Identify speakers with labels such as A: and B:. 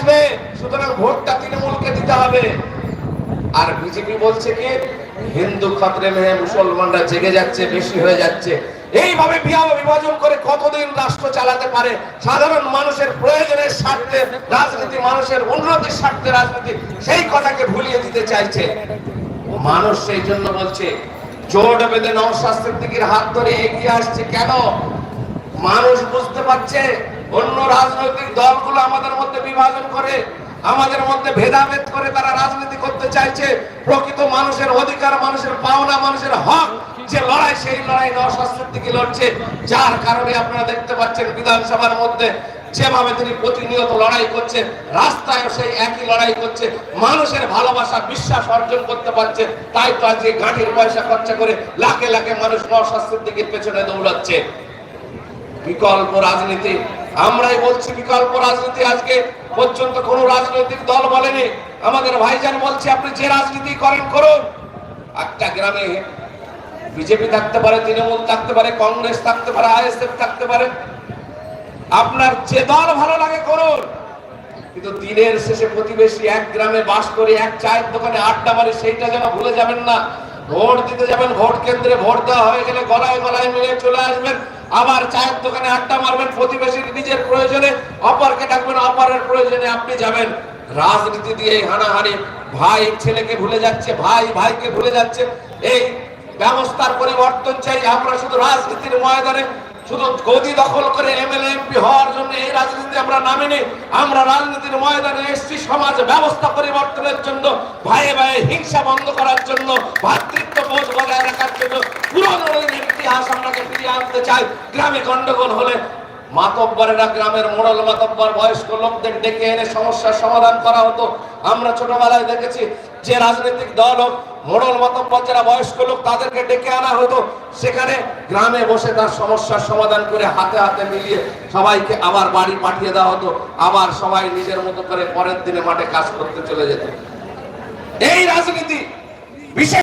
A: আসবে, সুতরাং ভোটটা তৃণমূলকে দিতে হবে। আর বিজেপি বলছে কি, হিন্দু খতরে মেয়ে মুসলমানরা জেগে যাচ্ছে, বেশি হয়ে যাচ্ছে। এইভাবে বিভাজন করে কতদিন রাষ্ট্র চালাতে পারে? সাধারণ মানুষের প্রয়োজনের স্বার্থে, রাজনীতি মানুষের উন্নতির স্বার্থে রাজনীতি, সেই কথাকে ভুলিয়ে দিতে চাইছে। মানুষ সেই জন্য বলছে, জোট বেঁধে নওশাস্ত্রের দিকের হাত ধরে এগিয়ে আসছে কেন? মানুষ বুঝতে পারছে অন্য রাজনৈতিক দলগুলো আমাদের মধ্যে বিভাজন করে, আমাদের মধ্যে ভেদাভেদ করে তারা রাজনীতি করতে চাইছে। প্রকৃত মানুষের অধিকার, মানুষের পাওনা, মানুষের হক, যে লড়াই, সেই লড়াই নশাস্ত্রের দিকে লড়ছে। যার কারণে আপনারা দেখতে পাচ্ছেন বিধানসভার মধ্যে যেভাবে তিনি প্রতিনিয়ত লড়াই করছে রাস্তায় সেই একই লড়াই করছে। মানুষের ভালোবাসা, বিশ্বাস অর্জন করতে পারছে। তাই তো আজকে গাঁটির পয়সা খরচা করে লাখে লাখে মানুষ নশাস্ত্রের দিকে পেছনে দৌড়াচ্ছে। বিকল্প রাজনীতি আমরাই বলছি বিকল্প রাজনীতি আজকে পর্যন্ত কোন রাজনৈতিক দল বলেনি। আমাদের ভাইজান বলছে, আপনি যে রাজনীতি করেন, করুন। একটা গ্রামে বিজেপি থাকতে পারে, তৃণমূল থাকতে পারে, কংগ্রেস থাকতে পারে, আইএসএফ থাকতে পারে। আপনার যে দল ভালো লাগে, করুন। কিন্তু দিনের শেষে প্রতিবেশী এক গ্রামে বাস করে, এক চায়ের দোকানে আড্ডা মারে, সেইটা যেন ভুলে যাবেন না। ভোট দিতে যাবেন, ভোট কেন্দ্রে ভোট দেওয়া হয়ে গেলে গলায় গলায় মিলে চলে আসবেন। আবার চায়ের দোকানে আড্ডা মারবেন প্রতিবেশীর নিজের প্রয়োজনে। অপরকে ডাকবেন, অপরের প্রয়োজনে আপনি যাবেন। রাজনীতি দিয়ে হানাহানি। ভাই ছেলেকে ভুলে যাচ্ছে, ভাই ভাইকে ভুলে যাচ্ছে। এই ব্যবস্থার পরিবর্তন চাই আমরা শুধু রাজনীতির ময়দানে। শুধু গদি দখল করে এমএলএ, এমপি হওয়ার জন্য এই রাজনীতি আমরা নামিনি। আমরা রাজনীতির ময়দানে এসছি সমাজ ব্যবস্থা পরিবর্তনের জন্য, ভাইয়ে ভাইয়ে হিংসা বন্ধ করার জন্য আনতে চাই, গ্রামে গন্ডগোল হলে মাতব্বরেরা গ্রামের মোড়ল মাতব্বর বয়স্ক লোকদের ডেকে এনে সমস্যার সমাধান করা হতো। আমরা ছোটবেলায় দেখেছি যে রাজনৈতিক দল হোক, মোড়ল মাতব্বর যারা বয়স্ক লোক, তাদেরকে ডেকে আনা হতো। সেখানে গ্রামে বসে তার সমস্যার সমাধান করে হাতে হাতে মিলিয়ে সবাইকে আবার বাড়ি পাঠিয়ে দেওয়া হতো। আবার সবাই নিজের মতো করে পরের দিনে মাঠে কাজ করতে চলে যেত। এই রাজনীতি বিশেষ